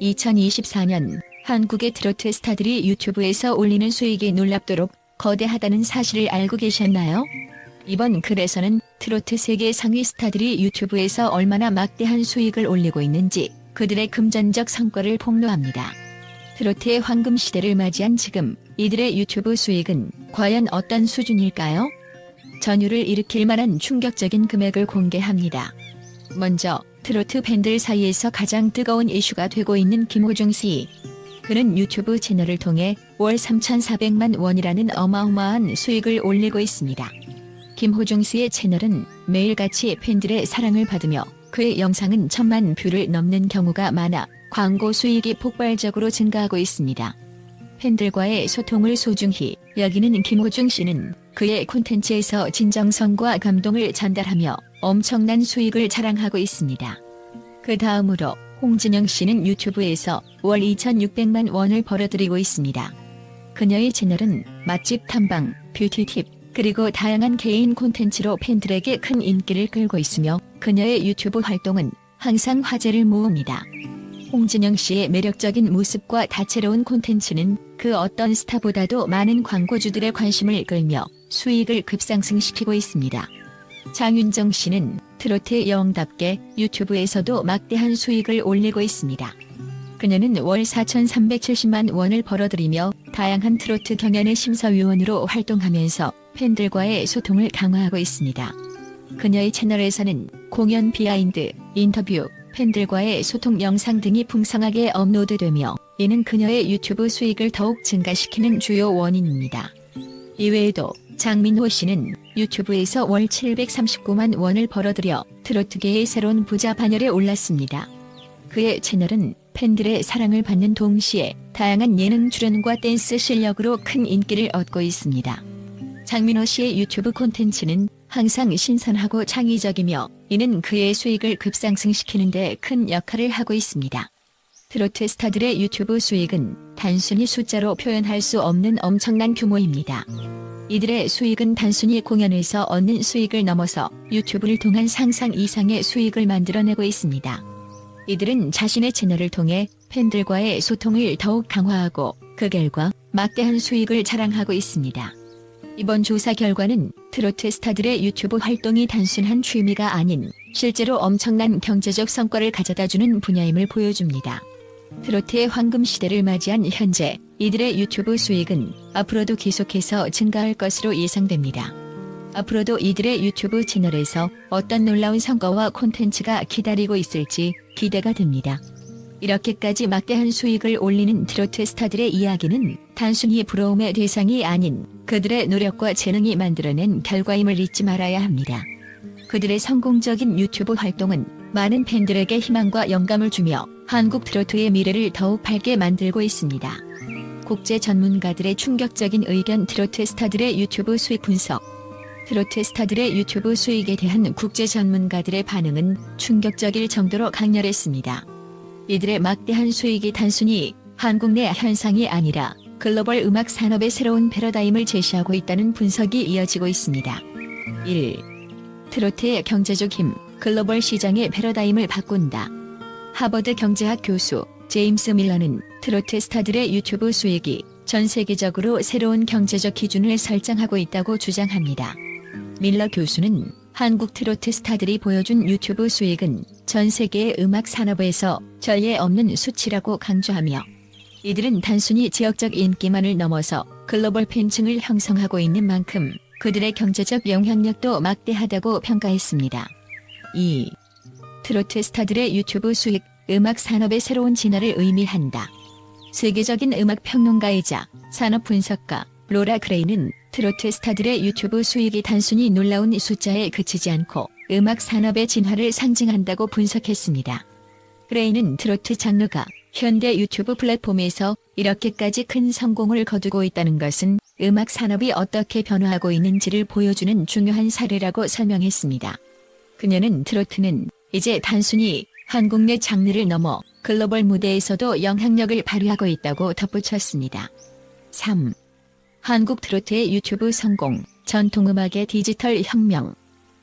2024년 한국의 트로트 스타들이 유튜브에서 올리는 수익이 놀랍도록 거대하다는 사실을 알고 계셨나요? 이번 글에서는 트로트 세계 상위 스타들이 유튜브에서 얼마나 막대한 수익을 올리고 있는지 그들의 금전적 성과를 폭로합니다. 트로트의 황금 시대를 맞이한 지금 이들의 유튜브 수익은 과연 어떤 수준일까요? 전율을 일으킬 만한 충격적인 금액을 공개합니다. 먼저 트로트 팬들 사이에서 가장 뜨거운 이슈가 되고 있는 김호중 씨. 그는 유튜브 채널을 통해 월 3,400만 원이라는 어마어마한 수익을 올리고 있습니다. 김호중 씨의 채널은 매일같이 팬들의 사랑을 받으며 그의 영상은 천만 뷰를 넘는 경우가 많아 광고 수익이 폭발적으로 증가하고 있습니다. 팬들과의 소통을 소중히 여기는 김호중 씨는 그의 콘텐츠에서 진정성과 감동을 전달하며 엄청난 수익을 자랑하고 있습니다. 그 다음으로 홍진영 씨는 유튜브에서 월 2,600만 원을 벌어들이고 있습니다. 그녀의 채널은 맛집 탐방, 뷰티 팁, 그리고 다양한 개인 콘텐츠로 팬들에게 큰 인기를 끌고 있으며 그녀의 유튜브 활동은 항상 화제를 모읍니다. 홍진영 씨의 매력적인 모습과 다채로운 콘텐츠는 그 어떤 스타보다도 많은 광고주들의 관심을 끌며 수익을 급상승시키고 있습니다. 장윤정 씨는 트로트 여왕답게 유튜브에서도 막대한 수익을 올리고 있습니다. 그녀는 월 4,370만 원을 벌어들이며 다양한 트로트 경연의 심사위원으로 활동하면서 팬들과의 소통을 강화하고 있습니다. 그녀의 채널에서는 공연 비하인드, 인터뷰, 팬들과의 소통 영상 등이 풍성하게 업로드되며 이는 그녀의 유튜브 수익을 더욱 증가시키는 주요 원인입니다. 이외에도 장민호 씨는 유튜브에서 월 739만 원을 벌어들여 트로트계의 새로운 부자 반열에 올랐습니다. 그의 채널은 팬들의 사랑을 받는 동시에 다양한 예능 출연과 댄스 실력으로 큰 인기를 얻고 있습니다. 장민호 씨의 유튜브 콘텐츠는 항상 신선하고 창의적이며 이는 그의 수익을 급상승시키는 데 큰 역할을 하고 있습니다. 트로트 스타들의 유튜브 수익은 단순히 숫자로 표현할 수 없는 엄청난 규모입니다. 이들의 수익은 단순히 공연에서 얻는 수익을 넘어서 유튜브를 통한 상상 이상의 수익을 만들어내고 있습니다. 이들은 자신의 채널을 통해 팬들과의 소통을 더욱 강화하고 그 결과 막대한 수익을 자랑하고 있습니다. 이번 조사 결과는 트로트 스타들의 유튜브 활동이 단순한 취미가 아닌 실제로 엄청난 경제적 성과를 가져다주는 분야임을 보여줍니다. 트로트의 황금 시대를 맞이한 현재 이들의 유튜브 수익은 앞으로도 계속해서 증가할 것으로 예상됩니다. 앞으로도 이들의 유튜브 채널에서 어떤 놀라운 성과와 콘텐츠가 기다리고 있을지 기대가 됩니다. 이렇게까지 막대한 수익을 올리는 트로트 스타들의 이야기는 단순히 부러움의 대상이 아닌 그들의 노력과 재능이 만들어낸 결과임을 잊지 말아야 합니다. 그들의 성공적인 유튜브 활동은 많은 팬들에게 희망과 영감을 주며 한국 트로트의 미래를 더욱 밝게 만들고 있습니다. 국제 전문가들의 충격적인 의견 트로트 스타들의 유튜브 수익 분석 트로트 스타들의 유튜브 수익에 대한 국제 전문가들의 반응은 충격적일 정도로 강렬했습니다. 이들의 막대한 수익이 단순히 한국 내 현상이 아니라 글로벌 음악 산업의 새로운 패러다임을 제시하고 있다는 분석이 이어지고 있습니다. 1. 트로트의 경제적 힘, 글로벌 시장의 패러다임을 바꾼다. 하버드 경제학 교수 제임스 밀러는 트로트 스타들의 유튜브 수익이 전 세계적으로 새로운 경제적 기준을 설정하고 있다고 주장합니다. 밀러 교수는 한국 트로트 스타들이 보여준 유튜브 수익은 전 세계의 음악 산업에서 전례 없는 수치라고 강조하며 이들은 단순히 지역적 인기만을 넘어서 글로벌 팬층을 형성하고 있는 만큼 그들의 경제적 영향력도 막대하다고 평가했습니다. 2. 트로트 스타들의 유튜브 수익, 음악 산업의 새로운 진화를 의미한다. 세계적인 음악 평론가이자 산업 분석가 로라 그레이는 트로트 스타들의 유튜브 수익이 단순히 놀라운 숫자에 그치지 않고 음악 산업의 진화를 상징한다고 분석했습니다. 그레이는 트로트 장르가 현대 유튜브 플랫폼에서 이렇게까지 큰 성공을 거두고 있다는 것은 음악 산업이 어떻게 변화하고 있는지를 보여주는 중요한 사례라고 설명했습니다. 그녀는 트로트는 이제 단순히 한국 내 장르를 넘어 글로벌 무대에서도 영향력을 발휘하고 있다고 덧붙였습니다. 3. 한국 트로트의 유튜브 성공, 전통음악의 디지털 혁명.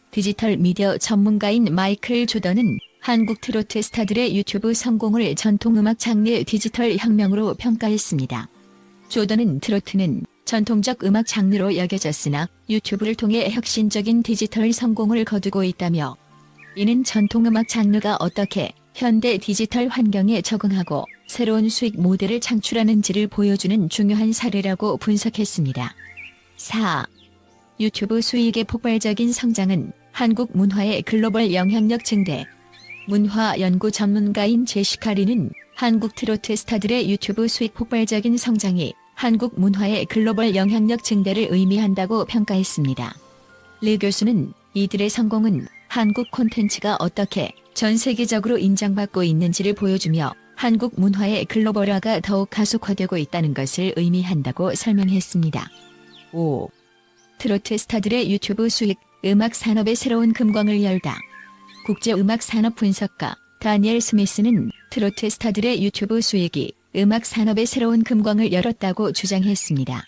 디지털 미디어 전문가인 마이클 조던은 한국 트로트 스타들의 유튜브 성공을 전통음악 장르 디지털 혁명으로 평가했습니다. 조던은 트로트는 전통적 음악 장르로 여겨졌으나 유튜브를 통해 혁신적인 디지털 성공을 거두고 있다며 이는 전통음악 장르가 어떻게 현대 디지털 환경에 적응하고 새로운 수익 모델을 창출하는지를 보여주는 중요한 사례라고 분석했습니다. 4. 유튜브 수익의 폭발적인 성장은 한국 문화의 글로벌 영향력 증대. 문화 연구 전문가인 제시카 리는 한국 트로트 스타들의 유튜브 수익 폭발적인 성장이 한국 문화의 글로벌 영향력 증대를 의미한다고 평가했습니다. 리 교수는 이들의 성공은 한국 콘텐츠가 어떻게 전 세계적으로 인정받고 있는지를 보여주며 한국 문화의 글로벌화가 더욱 가속화되고 있다는 것을 의미한다고 설명했습니다. 5. 트로트 스타들의 유튜브 수익, 음악 산업의 새로운 금광을 열다. 국제 음악 산업 분석가 다니엘 스미스는 트로트 스타들의 유튜브 수익이 음악 산업의 새로운 금광을 열었다고 주장했습니다.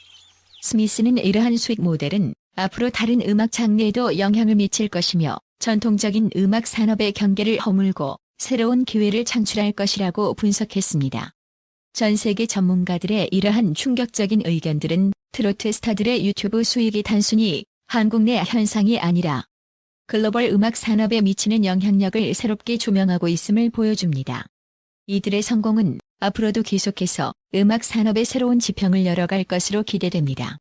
스미스는 이러한 수익 모델은 앞으로 다른 음악 장르에도 영향을 미칠 것이며 전통적인 음악 산업의 경계를 허물고 새로운 기회를 창출할 것이라고 분석했습니다. 전 세계 전문가들의 이러한 충격적인 의견들은 트로트 스타들의 유튜브 수익이 단순히 한국 내 현상이 아니라 글로벌 음악 산업에 미치는 영향력을 새롭게 조명하고 있음을 보여줍니다. 이들의 성공은 앞으로도 계속해서 음악 산업의 새로운 지평을 열어갈 것으로 기대됩니다.